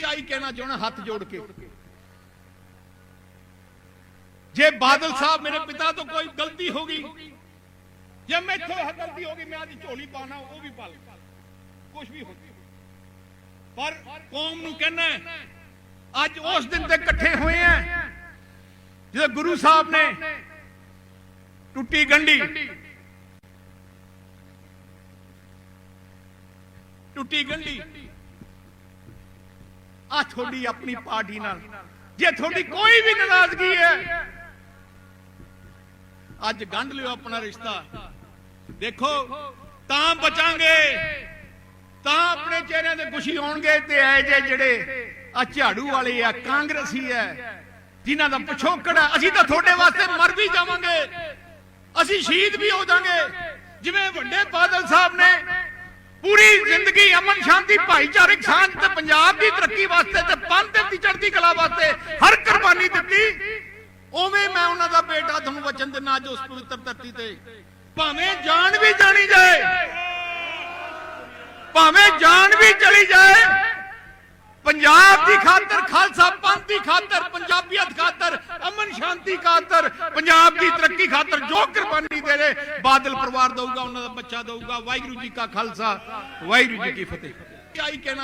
ਆਈ ਕਹਿਣਾ ਚਾਹਣਾ ਹੱਥ ਜੋੜ ਕੇ। ਜੇ ਬਾਦਲ ਸਾਹਿਬ ਮੇਰੇ ਪਿਤਾ ਤੋਂ ਕੋਈ ਗਲਤੀ ਹੋ ਗਈ, ਜੇ ਮੈਥੋਂ ਗਲਤੀ ਹੋ ਗਈ, ਮੈਂ ਆਦੀ ਝੋਲੀ ਪਾਣਾ ਉਹ ਵੀ ਪਾ ਕੁਝ ਵੀ ਹੋ ਪਰ ਕੌਮ ਨੂੰ ਕਹਿਣਾ ਅੱਜ ਉਸ ਦਿਨ ਤੇ ਇਕੱਠੇ ਹੋਏ ਆ, ਜਦੋਂ ਗੁਰੂ ਸਾਹਿਬ ਨੇ ਟੁੱਟੀ ਗੰਢੀ। ਟੁੱਟੀ ਗੰਢੀ। ਆ ਤੁਹਾਡੀ ਆਪਣੀ ਪਾਰਟੀ ਨਾਲ। ਜੇ ਤੁਹਾਡੀ ਕੋਈ ਵੀ ਨਾਰਾਜ਼ਗੀ ਹੈ, ਅੱਜ ਗੰਢ ਲਿਓ ਆਪਣਾ ਰਿਸ਼ਤਾ। ਦੇਖੋ, ਤਾਂ ਬਚਾਂਗੇ, ਤਾਂ ਆਪਣੇ ਚਿਹਰਿਆਂ ਤੇ ਖੁਸ਼ੀ ਹੋਣਗੇ ਤੇ ਐ ਜੇ ਜਿਹੜੇ ਆ ਝਾੜੂ ਵਾਲੇ ਆ, ਕਾਂਗਰਸੀ ਐ ਜਿਨ੍ਹਾਂ ਦਾ ਪਿਛੋਕੜ ਹੈ ਅਸੀਂ ਤਾਂ ਤੁਹਾਡੇ ਵਾਸਤੇ ਮਰ ਵੀ ਜਾਵਾਂਗੇ। ਅਸੀਂ ਸ਼ਹੀਦ ਵੀ ਹੋ ਜਾਾਂਗੇ ਜਿਵੇਂ ਵੱਡੇ ਬਾਦਲ ਸਾਹਿਬ ਨੇ ਅਮਨ ਸ਼ਾਂਤੀ ਭਾਈਚਾਰਕ ਸਾਂਝ ਤੇ ਪੰਜਾਬ ਦੀ ਤਰੱਕੀ ਵਾਸਤੇ ਤੇ ਪੰਥ ਦੀ ਚੜ੍ਹਦੀ ਕਲਾ ਵਾਸਤੇ ਹਰ ਕੁਰਬਾਨੀ ਦਿੱਤੀ। ਉਵੇਂ ਮੈਂ ਉਹਨਾਂ ਦਾ ਬੇਟਾ ਤੁਹਾਨੂੰ ਵਚਨ ਦਿੰਦਾ ਅੱਜ ਉਸ ਪਵਿੱਤਰ ਧਰਤੀ ਤੇ। ਭਾਵੇਂ ਜਾਨ ਵੀ ਜਾਣੀ ਜਾਏ, ਭਾਵੇਂ ਜਾਨ ਵੀ ਚਲੀ ਜਾਏ, ਪੰਜਾਬ ਦੀ ਖਾਤਰ, ਖਾਲਸਾ ਪੰਥ ਦੀ ਖਾਤਰ, ਪੰਜਾਬੀਅਤ ਖਾਤਰ ਸ਼ਾਂਤੀ ਖਾਤਰ, ਪੰਜਾਬ ਦੀ ਤਰੱਕੀ ਖਾਤਰ ਜੋ ਕੁਰਬਾਨੀ ਦੇ ਰਹੇ, ਬਾਦਲ ਪਰਿਵਾਰ ਦਊਗਾ, ਉਹਨਾਂ ਦਾ ਬੱਚਾ ਦਊਗਾ, ਵਾਹਿਗੁਰੂ ਜੀ ਕਾ ਖਾਲਸਾ, ਵਾਹਿਗੁਰੂ ਜੀ ਕੀ ਫਤਿਹ। ਕੀ ਕਹਿਣਾ